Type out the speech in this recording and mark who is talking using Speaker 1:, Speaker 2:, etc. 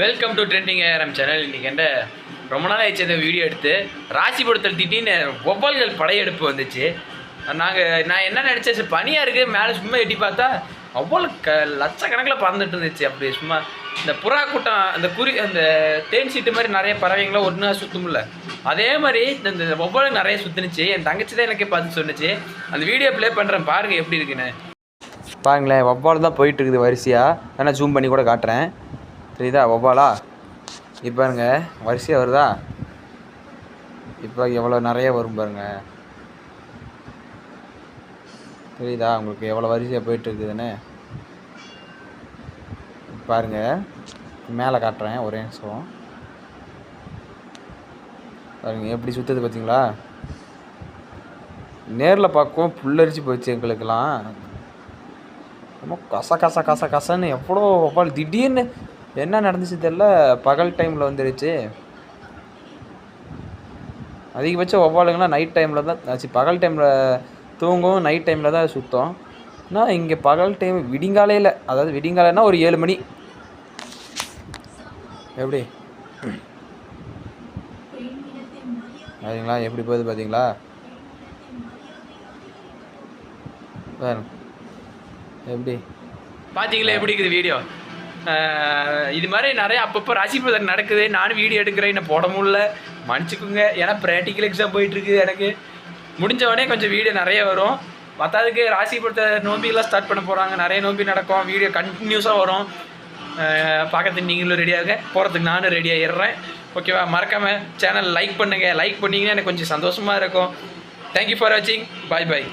Speaker 1: Welcome to trending ARM channel இன்றைக்கி என்ன ரொம்ப நாள் ஆயிடுச்சு அந்த வீடியோ எடுத்து ராசிபுரத்தில் திடீர்னு ஒவ்வொல்கள் படையெடுப்பு வந்துச்சு. நாங்கள் நான் என்ன நினச்சேன் சரி பனியாக இருக்குது மேலே சும்மா எட்டி பார்த்தா அவ்வளோ க லட்சக்கணக்கில் பறந்துட்டு இருந்துச்சு. அப்படி சும்மா இந்த புறா கூட்டம் அந்த குறி அந்த தேன் சீட்டு மாதிரி நிறைய பறவைங்களாம் ஒன்றா சுற்றும்ல அதே மாதிரி இந்த ஒவ்வொரு நிறைய சுற்றுனுச்சு என் தங்கச்சி தான் எனக்கே பார்த்து சொன்னுச்சு. அந்த வீடியோ ப்ளே பண்ணுறேன் பாருங்கள் எப்படி இருக்குன்னு. பாருங்களேன் ஒவ்வொரு தான் போயிட்டு இருக்குது வரிசையாக வேணால் ஜூம் பண்ணி கூட காட்டுறேன். தெரியுதா ஒவ்வாலா? இப்போ பாருங்க வரிசையாக வருதா? இப்போ எவ்வளோ நிறைய வரும் பாருங்க. தெரியுதா உங்களுக்கு எவ்வளோ வரிசையாக போயிட்டுருக்குதுன்னு? பாருங்கள் பாருங்க மேலே காட்டுறேன் ஒரே நிமிஷம். பாருங்க எப்படி சுற்றுது பார்த்தீங்களா? நேரில் பார்க்கவும் புல்லரிச்சு போச்சு எங்களுக்கெல்லாம். ரொம்ப கச கச கச கசன்னு எவ்வளோ வவ்வால் திடீர்னு என்ன நடந்துச்சு தெரில? பகல் டைமில் வந்துடுச்சு அதிகபட்சம் வவ்வாலுங்கள்லாம் நைட் டைமில் தான் ஆச்சு பகல் டைமில் தூங்கவும் நைட் டைமில் தான் சுத்தம். ஆனால் இங்கே பகல் டைம் விடிங்காலையில் அதாவது விடிங்காலைன்னா ஒரு ஏழு மணி. எப்படி? பார்த்தீங்களா எப்படி போகுது பார்த்தீங்களா பாருங்க எப்படி? பார்த்தீங்களா எப்படி இருக்குது வீடியோ இது மாதிரி நிறைய அப்பப்போ ராசி நடக்குது. நானும் வீடியோ எடுக்கிறேன் என்ன போட முடியல. மன்னிச்சுக்குங்க. ஏன்னா ப்ராக்டிக்கல் எக்ஸாம் போயிட்டுருக்கு எனக்கு. முடிஞ்ச உடனே கொஞ்சம் வீடியோ நிறைய வரும். மற்றதுக்கு ராசி படுத்த நோம்பிலாம் ஸ்டார்ட் பண்ண போகிறாங்க நிறைய நோம்பி நடக்கும். வீடியோ கண்டினியூஸாக வரும். பார்க்கறதுக்கு நீங்களும் ரெடியாக போகிறதுக்கு நானும் ரெடியாகிடுறேன் ஓகேவா மறக்காமல் சேனல் லைக் பண்ணுங்கள் லைக் பண்ணிங்கன்னா எனக்கு கொஞ்சம் சந்தோஷமாக இருக்கும். தேங்க்யூ ஃபார் வாட்சிங் பாய் பாய்